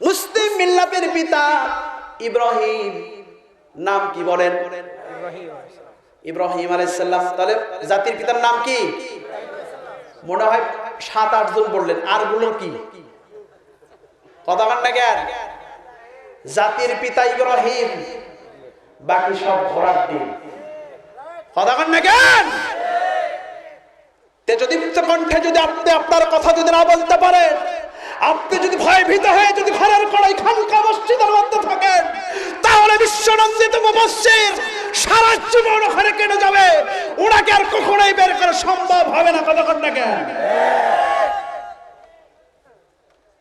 মুসলিম মিল্লাতের পিতা ইব্রাহিম। নাম কি বলেন? ইব্রাহিম আলাইসাল্লাম তাহলে জাতির পিতার নাম কি? মনে হয় সাত, আট জন বললেন। আরগুলো কি? কথা না জ্ঞান জাতির পিতা ইব্রাহিম। বাকি সব ঘোড়ার ডিম। কথা না তে যদি কণ্ঠে যদি আপনি আপনার কথা যদি না বলতে পারেন আপনি যদি ভয় ভীত হয়ে যদি ঘরের কড়াই খানকা মসজিদের মধ্যে থাকেন, তাহলে বিশ্বনন্দিত মুবশ্শির সারা জীবন ওখানে কেটে যাবে। ওনাকে আর কখনোই বের করা সম্ভব হবে না কতক্ষণ না কেন?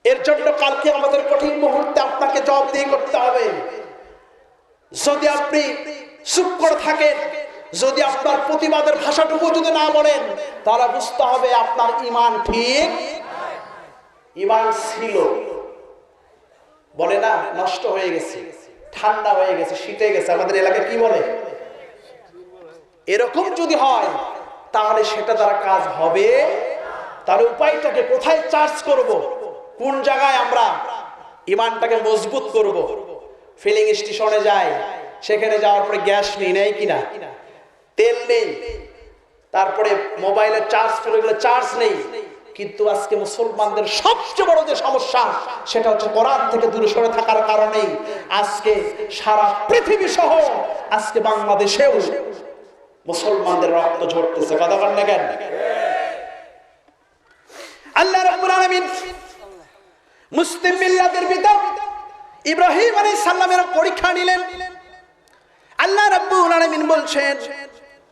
এর জন্য কালকে আমাদের কঠিন মুহূর্তে আপনাকে জবাব দিয়ে করতে হবে। যদি আপনি চুপ করে থাকেন, যদি আপনার প্রতিবাদের ভাষাটুকু যদি না বলেন, তাহলে বুঝতে হবে আপনার ইমান ঠিক ইমান ছিল। বলে না, নষ্ট হয়ে গেছে, ঠান্ডা হয়ে গেছে, শীতে গেছে। আমাদের এলাকায় কি বলে? এরকম যদি হয়, তাহলে সেটা দ্বারা কাজ হবে। তাহলে উপায়টাকে কোথায় চার্জ করব? কোন জায়গায় আমরা ইমানটাকে মজবুত করব? ফিলিং স্টেশনে যাই, সেখানে যাওয়ার পরে গ্যাস নেই নেই কিনা? তেল নেই। তারপরে মোবাইলের চার্জ করে গেলে চার্জ নেই। কিন্তু আজকে মুসলমানদের সবচেয়ে বড় যে সমস্যা, সেটা হচ্ছে কোরআন থেকে দূরে সরে থাকার কারণে আজকে সারা পৃথিবী সহ আজকে বাংলাদেশেও মুসলমানদের রক্ত ঝরতেছে। কথা বল না কেন? আল্লাহ রাব্বুল আলামিন মুসলিম মিল্লাতের পিতা ইব্রাহিম আলাইহিস সালামের পরীক্ষা নিলেন। আল্লাহ রাব্বুল আলামিন বলছেন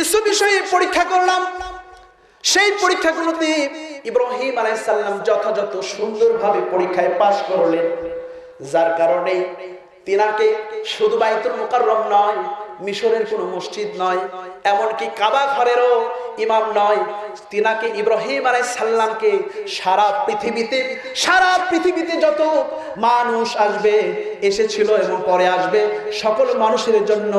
কিছু বিষয়ে পরীক্ষা করলাম। সেই পরীক্ষাগুলোতে ইব্রাহিম আলাইসাল্লাম যথাযথ সুন্দরভাবে পরীক্ষায় পাশ করলেন। যার কারণে তিনাকে শুধু বাইতুল মুকাররম নয় মিশরের কোনো মসজিদ নয় এমনকি কাবা ঘরেরও ইমাম নয় তিনাকে ইব্রাহিম আলাই সাল্লামকে সারা পৃথিবীতে সারা পৃথিবীতে যত মানুষ আসবে এসেছিল এবং পরে আসবে সকল মানুষের জন্য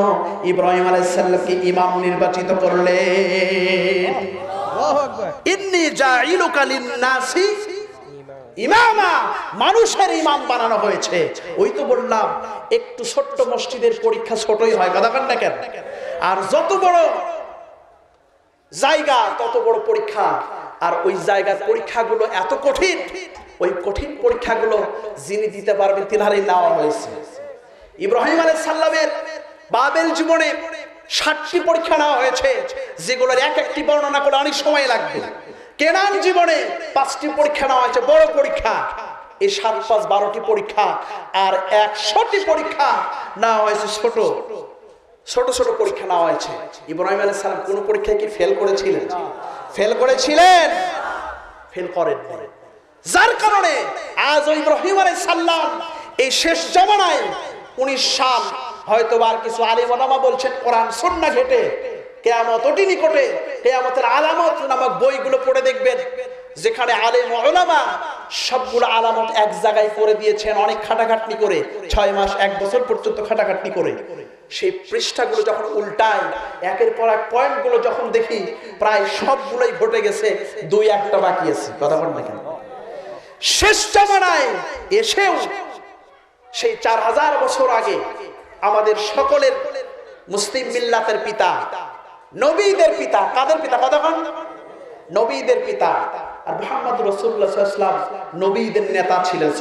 ইব্রাহিম আলাই সাল্লামকে ইমাম নির্বাচিত করলেন। ইন্নি জাইলুকা লিন-নাসি ইমামা, মানুষের ইমাম বানানো হয়েছে। ওই তো বললাম, একটু ছোট্ট মসজিদের পরীক্ষা ছোটই হয়, কথা না কেন? আর যত বড় জায়গা, তত বড় পরীক্ষা। আর ওই জায়গার পরীক্ষাগুলো এত কঠিন, ওই কঠিন পরীক্ষাগুলো যিনি দিতে পারবেন, তিনারই নেওয়া হয়েছে ইব্রাহিম আলাই সাল্লামের বাবেল জীবনে ষাটটি পরীক্ষা নেওয়া হয়েছে, যেগুলোর এক একটি বর্ণনা করে অনেক সময় লাগবে। কেনান জীবনে পাঁচটি পরীক্ষা নেওয়া হয়েছে, বড় পরীক্ষা। এই সাত, পাঁচ, বারোটি পরীক্ষা আর একশোটি পরীক্ষা নেওয়া হয়েছে ছোট। ছোট ছোট পরীক্ষা নেওয়া হয়েছে। ইব্রাহিম আলাইহিস সালাম কোন পরীক্ষায় কি ফেল করেছিলেন? ফেল করেছিলেন? ফেল করেন যার কারণে আজ ইব্রাহিম আলাইহিস সালাম এই শেষ জমানায় উনিশ সাল হয়তো আর কিছু আলিম ওলামা বলছেন, কোরআন সন্না ঘেটে কেয়ামত অতি নিকটে, কেয়ামতের আলামত নামক বইগুলো পড়ে দেখবেন, যেখানে আলেম ওলামা সবগুলো আলামত এক জায়গায় করে দিয়েছেন অনেক খাটাখাটনি করে, ছয় মাস, এক বছর পর্যন্ত খাটাখাটনি করে। সেই পৃষ্ঠাগুলো যখন উল্টায়, একের পর এক পয়েন্টগুলো যখন দেখি, প্রায় সবগুলোই ঘটে গেছে, দুই একটা বাকি আছে। কথা বল না কেন? শেষ জামানায় এসেও সেই চার হাজার বছর আগে আমাদের সকলের মুসলিম মিল্লাতের পিতা নবীদের পিতা, কাদের পিতা? কথা কন। নবীদের পিতা। আর মোহাম্মদ রসুল্লাহাম নবীদের নেতা ছিলেন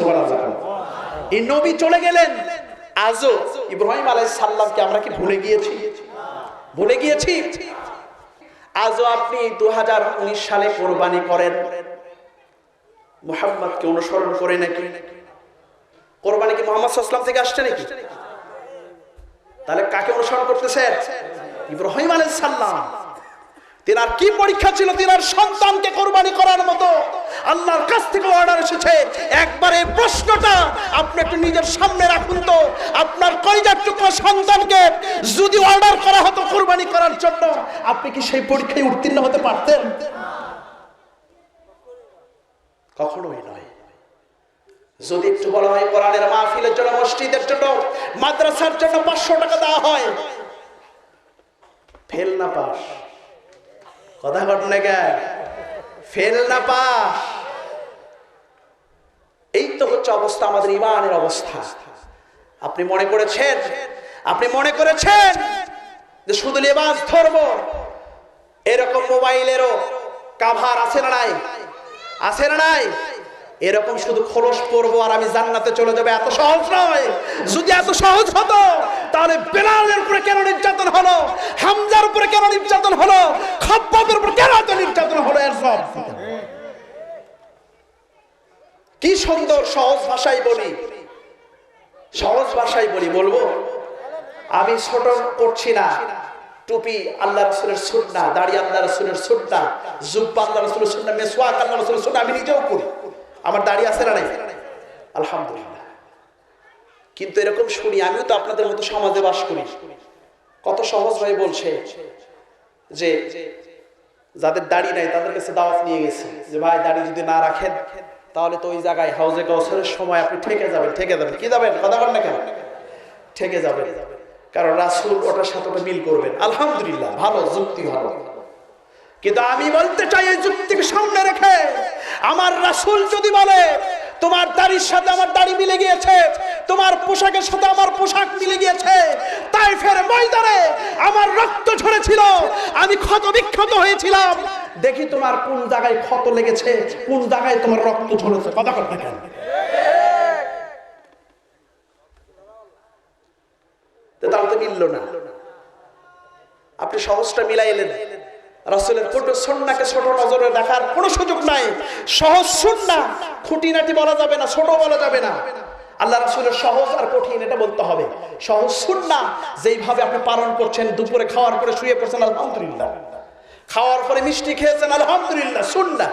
এই নবী চলে গেলেন। আজও ইব্রাহিম আলাইহিস সাল্লামকে আমরা কি ভুলে গিয়েছি? ভুলে গিয়েছি? আজও আপনি দু হাজার উনিশ সালে কোরবানি করেন। মোহাম্মদকে অনুসরণ করে নাকি? কোরবানি কি মোহাম্মদ সাল্লাম থেকে আসছে নাকি? তাহলে কাকে অনুসরণ করতেছেন? ইব্রাহিম আলাইহিস সালাম, তিনার কি পরীক্ষা ছিল? তিনার সন্তানকে কোরবানি করার মতো আল্লাহর কাছ থেকে অর্ডার এসেছে। একবার প্রশ্নটা আপনি একটু নিজের সামনে রাখুন তো। আপনার কয়জার টুকরা সন্তানকে যদি অর্ডার করা হতো কোরবানি করার জন্য, আপনি কি সেই পরীক্ষায় উত্তীর্ণ হতে পারতেন? কখনোই নয়। যদি একটু বলা হয়, কোরআনের মাহফিলের জন্য, মসজিদের জন্য, মাদ্রাসার জন্য পাঁচশো টাকা দেওয়া হয় ফেল না পাস। কথা ঘটনা জ্ঞান ফেল না পাস। এই তো হচ্ছে অবস্থা, আমাদের ইমানের অবস্থা। আপনি মনে করেছেন? আপনি মনে করেছেন যে শুধু লেবাস ধরব এরকম মোবাইলেরও কাভার আছে না নাই? আছে না নাই? এরকম শুধু খোলস পরবো আর আমি জান্নাতে চলে যাবে, এত সহজ নয়। যদি এত সহজ হতো, তাহলে বেলালের উপরে কেন নির্যাতন হলো? হামজার উপরে কেন নির্যাতন হলো? খব্বাবের উপরে কেন এত নির্যাতন হলো? এর সব কি সুন্দর সহজ ভাষায় বলি? সহজ ভাষায় বলি, বলব? আমি ছোট করছি না। টুপি আল্লাহ রসুলের সুন্না দাড়ি আল্লাহ রসুলের সুন্না জুব্বা আল্লাহ রসুলের সুন্না মেসওয়াক আল্লাহ রসুলের সুন্না আমি নিজেও করি। আমার দাড়ি আছে না নাই? আলহামদুলিল্লাহ। কিন্তু এরকম শুনি, আমিও তো আপনাদের মতো সমাজে বাস করি। কত সহজ ভাবে বলছে যে যাদের দাড়ি নাই, তাদের কাছে দাওয়াত নিয়ে গেছে। যে ভাই, দাড়ি যদি না রাখেন, তাহলে তো ওই জায়গায় হাউজে কাউসারের সময় আপনি ঠেকে যাবেন ঠেকে যাবেন। কি যাবেন? কথা বল না কেন? ঠেকে যাবেন। কারণ রাসুল ওটার সাথে মিল করবেন। আলহামদুলিল্লাহ, ভালো, যুক্তি ভালো। কিন্তু আমি বলতে চাই এই যুক্তিকে সামনে রেখে, আমার রাসুল যদি বলে, তোমার দাড়ির সাথে আমার দাড়ি মিলে গিয়েছে, তোমার পোশাকের সাথে আমার পোশাক মিলে গিয়েছে তাই ফের ময়দানে আমার রক্ত ঝরেছিল, আমি ক্ষত বিক্ষত হয়েছিলাম। দেখি তোমার কোন জায়গায় ক্ষত লেগেছে, কোন জায়গায় তোমার রক্ত ঝরেছে, কথা কথা কেন? তাহলে মিললো না। আপনি সহজটা মিলাই এলেন রাসূলের কোটো সন্নাকে ছোট নজরে দেখার কোনো সুযোগ নাই। সহজ সুন্না। খুঁটিনাটি বলা যাবে না, ছোট বলা যাবে না। আল্লাহ রাসুলের সহজ আর কঠিন, এটা বলতে হবে। সহজ সুন্না, যেইভাবে আপনি পালন করছেন, দুপুরে খাওয়ার পরে শুয়ে পড়ছেন, আলহামদুলিল্লাহ। খাওয়ার পরে মিষ্টি খেয়েছেন, আলহামদুলিল্লাহ, সুন্না।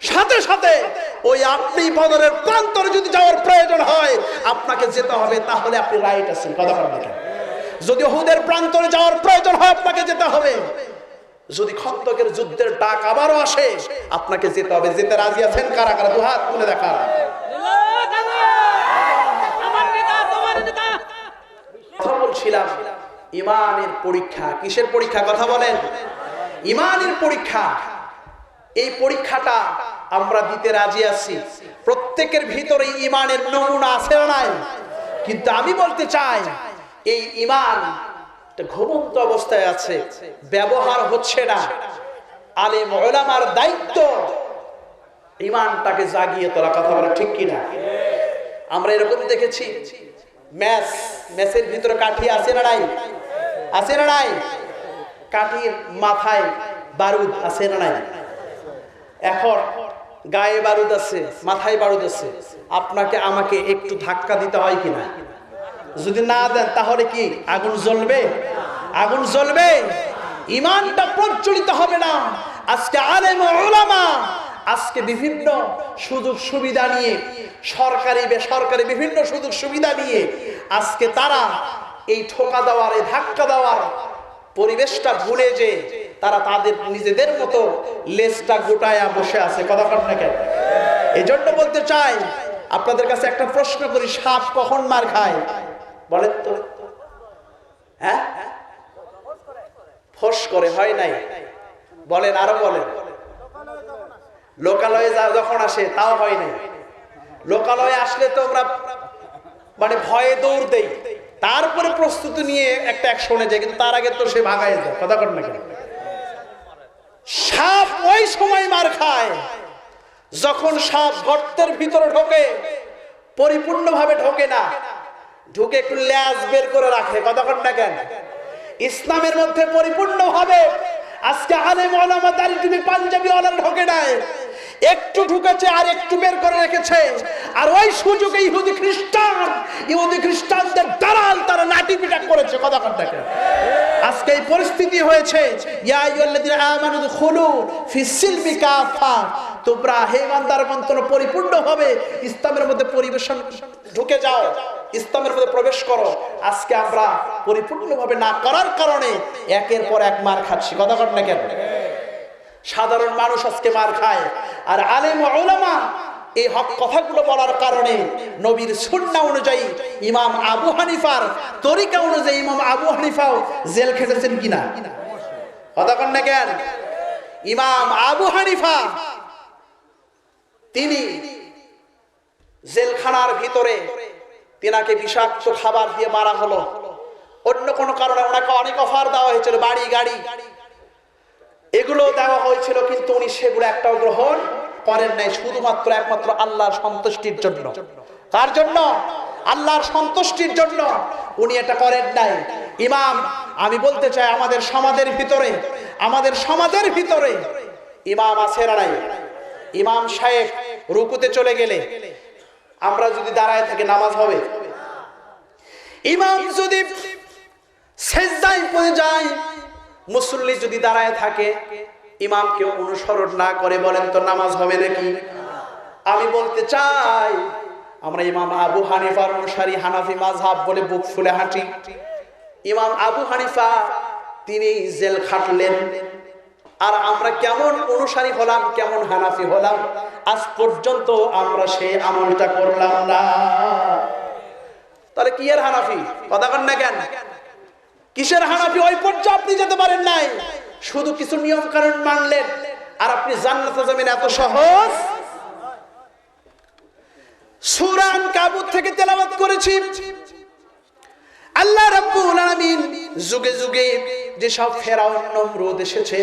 সাথে সাথে ওই আপনি বদরের প্রান্তরে যদি যাওয়ার প্রয়োজন হয়, আপনাকে যেতে হবে, তাহলে আপনি রাইট আছেন, কথা বলবেন যদি হুদের প্রান্তরে যাওয়ার প্রয়োজন হয়, আপনাকে যেতে হবে। যদি খন্দকের যুদ্ধের ডাক আবারও আসে, আপনাকে যেতে হবে। যেতে রাজি আছেন কারা? কারা? দু হাত তুলে দেখা বলছিলাম, ইমানের পরীক্ষা। কিসের পরীক্ষা? কথা বলেন। ইমানের পরীক্ষা। এই পরীক্ষাটা আমরা দিতে রাজি আছি। প্রত্যেকের ভিতরে ইমানের নমুনা আছে নাই? কিন্তু আমি বলতে চাই, এই ইমান ঘুমন্ত অবস্থায় আছে, ব্যবহার হচ্ছে না। আলেম ওলামার দায়িত্ব ইমানটাকে জাগিয়ে তোলা, কথা বলা ঠিক কিনা আমরা এরকম দেখেছি ম্যাচ ম্যাচের ভিতরে কাঠি আছে না নাই? আছে না নাই? কাঠির মাথায় বারুদ আছে না নাই? এখন গায়ে বারুদ আছে, মাথায় বারুদ আছে, আপনাকে আমাকে একটু ধাক্কা দিতে হয় কিনা? যদি না দেন, তাহলে কি আগুন জ্বলবে? আগুন জ্বলবে। ইমানটা প্রজ্বলিত হবে না। আজকে আলেম ওলামা আজকে বিভিন্ন সুযোগ সুবিধা নিয়ে, সরকারি, বেসরকারি বিভিন্ন সুযোগ সুবিধা নিয়ে আজকে তারা এই ঠোকা দেওয়ার, এই ধাক্কা দেওয়ার পরিবেশটা ভুলে যে তারা তাদের নিজেদের মতো লেজটা গোটায়া বসে আছে। কথা না কেন? এই জন্য বলতে চাই, আপনাদের কাছে একটা প্রশ্ন করি, সাপ কখন মার খায়? বলেন তো। হ্যাঁ? ফস করে, হয় নাই? বলেন, আরও বলেন। লোকালয়ে যখন আসে, তাও হয় নাই। লোকালয়ে আসলে তো আমরা মানে ভয়ে দৌড় দেই। তারপরে প্রস্তুতি নিয়ে একটা অ্যাকশনে যায় কিন্তু তার আগে তো সে ভাগায় যায়। কথা কর না কেন? সাপ ওই সময় মার খায়, যখন সাপ গর্তের ভিতরে ঢোকে, পরিপূর্ণভাবে ঢোকে না। ঢুকে একটু ল্যাজ বের করে রাখে। কথা কর না কেন? ইসলামের মধ্যে পরিপূর্ণ হবে। আজকে আলেম ওলামা দাড়ি টুপি পাঞ্জাবি ওলাম ঢোকে নাই। একটু ঢুকেছে আর একটু বের করে রেখেছে। আর ওই সুযোগে ইহুদি খ্রিস্টান, ইহুদি খ্রিস্টানদের দালাল তারা নাটি পিটা করেছে কথা কথা আজকে এই পরিস্থিতি হয়েছে, ইয়া আইয়ুহাল্লাযীনা আমানু দুখুলু ফিস সিলমি কাফা। তোমরা হে ইমানদার মন্ত্র পরিপূর্ণভাবে ইসলামের মধ্যে পরিবেশন ঢুকে যাও। ইসলামের মধ্যে প্রবেশ করো। আজকে আমরা পরিপূর্ণভাবে না করার কারণে একের পর এক মার খাচ্ছি। কথা কর না কেন? সাধারণ মানুষ আজকে মার খায়। আর আলেম ওলামা এই হক কথাগুলো বলার কারণে নবীর সুন্না অনুযায়ী ইমাম আবু হানিফার তরিকা অনুযায়ী ইমাম আবু হানিফাও জেল খেটেছেন কিনা? কথা কন না কেন? ইমাম আবু হানিফা, তিনি জেলখানার ভিতরে তিনাকে বিষাক্ত খাবার দিয়ে মারা হলো। অন্য কোনো কারণে ওনাকে অনেক অফার দেওয়া হয়েছিল, বাড়ি, গাড়ি। এগুলো দেওয়া হয়েছিল কিন্তু উনি সেগুলো একটাও গ্রহণ করেন নাই, শুধুমাত্র একমাত্র আল্লাহর সন্তুষ্টির জন্য। কার জন্য? আল্লাহর সন্তুষ্টির জন্য। উনি এটা করেন নাই। ইমাম, আমি বলতে চাই আমাদের সমাজের ভিতরে, আমাদের সমাজের ভিতরে ইমাম আছে নাই? ইমাম সাহেব রুকুতে চলে গেলে আমরা যদি দাঁড়ায় থেকে, নামাজ হবে। ইমাম যদি মুসল্লি যদি দাঁড়ায় থাকে ইমামকে অনুসরণ না করে বলেন তো নামাজ হবে নাকি? আমি বলতে চাই, আমরা ইমাম আবু হানিফার অনুসারী হানাফি মাযহাব বলে বুক ফুলে হাঁটি। ইমাম আবু হানিফা, তিনি জেল খাটলেন। আর আমরা কেমন অনুসারী হলাম, কেমন হানাফি হলাম, আজ পর্যন্ত আমরা সেই আমলটা করলাম না। তাহলে কি এর হানাফি? কথা কন না কেন? কিসের হানাফি? ওই পর্যায়ে আপনি যেতে পারেন নাই। শুধু কিছু নিয়ম কানুন মানলেন। আর আপনি জান্নাতে যাবেন এত সহজ? সুরান কাবুত থেকে তেলাওয়াত করেছি। আল্লাহ রাব্বুল আলামিন যুগে যুগে যে সব ফেরাউন নমরুদ এসেছে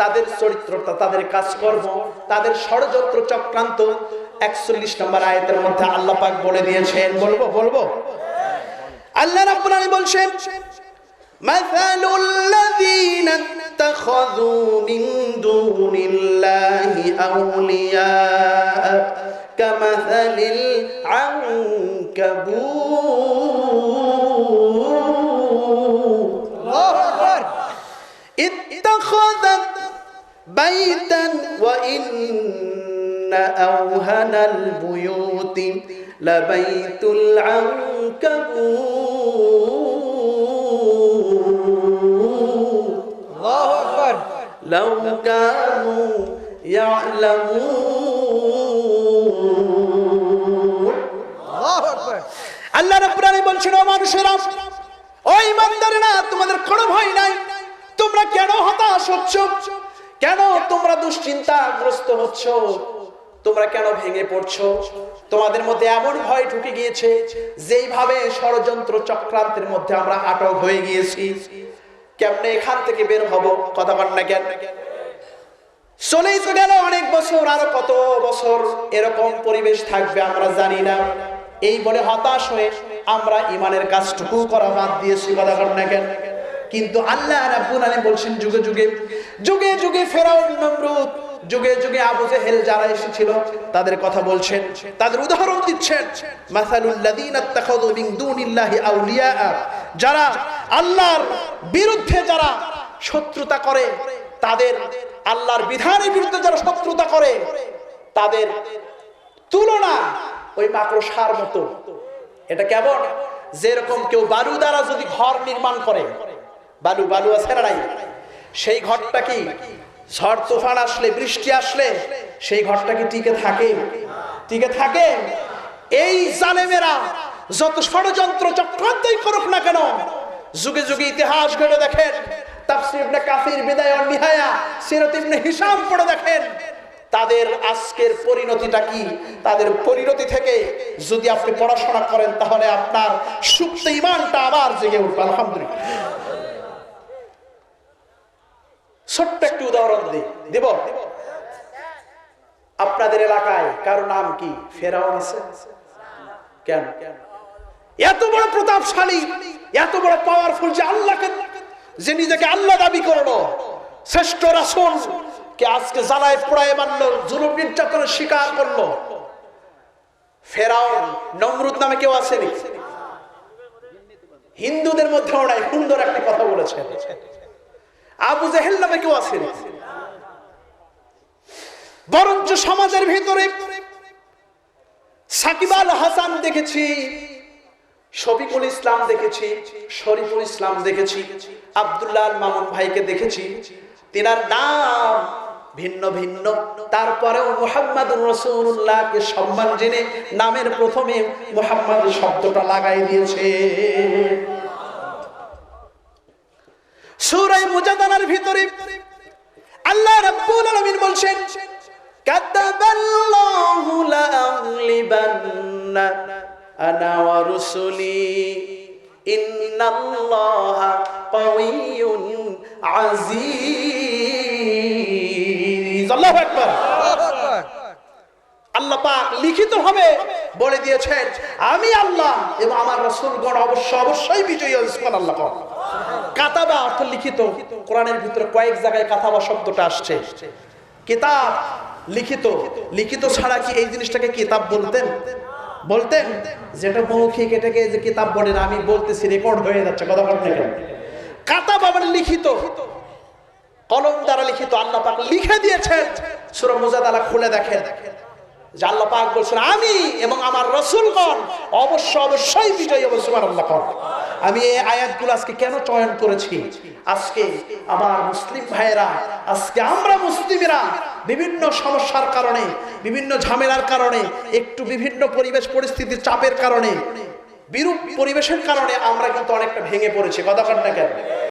তাদের চরিত্রটা তাদের কাজকর্ম তাদের ষড়যন্ত্র চক্রান্ত 41 নম্বর আয়াতের মধ্যে আল্লাহ পাক বলে দিয়েছেন বলবো বলবো আল্লাহ রাব্বুল আলামিন বলছেন مثل الذين اتخذوا من دون الله أولياء كمثل العنكبوت اتخذت بيتا وإن أوهن البيوت لبيت العنكبوت. لو كانوا يعلمون. আল্লাহ রাব্বুল বলছেন, ও মানুষেরা, ও ইমানদারেরা তোমাদের কোনো ভয় নাই। তোমরা কেন হতাশ হচ্ছ? কেন তোমরা দুশ্চিন্তাগ্রস্ত হচ্ছ? তোমরা কেন ভেঙে পড়ছো? তোমাদের মধ্যে এমন ভয় ঢুকে গিয়েছে, যেইভাবে ষড়যন্ত্র চক্রান্তের মধ্যে আমরা আটক হয়ে গিয়েছি। কেমনে এখান থেকে বের হব? কথা বল না কেন? চলেই তো গেল অনেক বছর, আরও কত বছর এরকম পরিবেশ থাকবে আমরা জানি না। এই বলে হতাশ হয়ে আমরা ইমানের কাজটুকু করা বাদ দিয়েছি কথা না কেন। কিন্তু আল্লাহ রাব্বুল আলামিন বলছেন, যুগে যুগে যুগে যুগে ফেরাউন, নমরুদ, যুগে যুগে আবু জেহেল যারা এসেছিল, তাদের কথা বলছেন, তাদের উদাহরণ দিচ্ছেন, মাসালুল লাযিনা ইত্তাখাযু মিন দুনিল্লাহি আউলিয়া, যারা আল্লাহর বিরুদ্ধে যারা শত্রুতা করে, তাদের আল্লাহর বিধানের বিরুদ্ধে যারা শত্রুতা করে, তাদের তুলনা ওই মাকড়সার মতো। এটা কেমন? যেরকম কেউ বালু দ্বারা যদি ঘর নির্মাণ করে, বালু বালু আছে নাই? সেই ঘরটা কি ঝড় তুফান আসলে, বৃষ্টি আসলে, সেই ঘরটা কি টিকে থাকে? টিকে থাকে। এই জালেমেরা যত ষড়যন্ত্র চক্রান্তই করুক না কেন, যুগে যুগে ইতিহাস ঘটে দেখেন, তাফসির ইবনে কাসির বিদায় নিহায়া, সিরাত ইবনে হিশাম পড়ে দেখেন তাদের আজকের পরিণতিটা কি? তাদের পরিণতি থেকে যদি আপনি পড়াশোনা করেন, তাহলে আপনার সুপ্ত ইমানটা আবার জেগে উঠবে, আলহামদুলিল্লাহ। ছোট্ট একটি উদাহরণ দিই। দেব? আপনাদের এলাকায় কারও নাম কি? ফেরাউন আছে? কেন? এত বড় প্রতাপশালী, এত বড় পাওয়ারফুল যে আল্লাহকে যে নিজেকে আল্লাহ দাবি করল, শ্রেষ্ঠ রাসূল কে আজকে জ্বালায় পোড়ায় মারলো, জুলুম নির্যাতনের শিকার করল। ফেরাউন, নমরুদ নামে কেউ আসেনি। হিন্দুদের মধ্যেও নাই সুন্দর একটি কথা বলেছেন আবু জেহেল নামে কেউ আছেন বরঞ্চ সমাজের ভিতরে সাকিব আল হাসান দেখেছি, শফিকুল ইসলাম দেখেছি, শরীফুল ইসলাম দেখেছি, আব্দুল্লাহ মামুন ভাইকে দেখেছি। তিনার নাম ভিন্ন ভিন্ন। তারপরেও মোহাম্মদ রসুল্লাহকে সম্মান জেনে নামের প্রথমে মোহাম্মদ শব্দটা লাগাই দিয়েছে। সুরাই মুজাদানার ভিতরে আল্লাহ রাব্বুল আলামিন বলছেন, কাতাবাল্লাহু লাআগলিবান্না আনা ওয়া রুসুলি, ইন্নাল্লাহা কাওয়িয়্যুন আজিজ আল্লাহু আকবার। আল্লাহ পাক লিখিত হবে বলে দিয়েছেন, আমি আল্লাহ এবং আমার রসুলগণ অবশ্য অবশ্যই বিজয়ী হয়েছেন আল্লাহ। কাতাবা অর্থ লিখিত, কোরআনের ভিতরে কয়েক জায়গায় কাতাবা শব্দটা আসছে। কিতাব লিখিত লিখিত ছাড়া কি এই জিনিসটাকে কিতাব বলতেন? বলতেন, যেটা মৌখিক, এটাকে যে কিতাব বলেন, আমি বলতেছি, রেকর্ড হয়ে যাচ্ছে, কথা বলতে কাতাবা মানে লিখিত। কলম দ্বারা লিখিত আল্লাহ পাক লিখে দিয়েছেন। সূরা মুজাদালা খুলে দেখেন। আল্লাহ পাক বলছেন, আমি এবং আমার রসুলগণ অবশ্য অবশ্যই বিজয়ী হবে সুবহানাল্লাহ কর আমি এই আয়াতগুলো আজকে কেন চয়ন করেছি? আজকে আমার মুসলিম ভাইয়েরা, আজকে আমরা মুসলিমেরা বিভিন্ন সমস্যার কারণে, বিভিন্ন ঝামেলার কারণে, একটু বিভিন্ন পরিবেশ পরিস্থিতির চাপের কারণে, বিরূপ পরিবেশের কারণে আমরা কিন্তু অনেকটা ভেঙে পড়েছি। কথা কেন?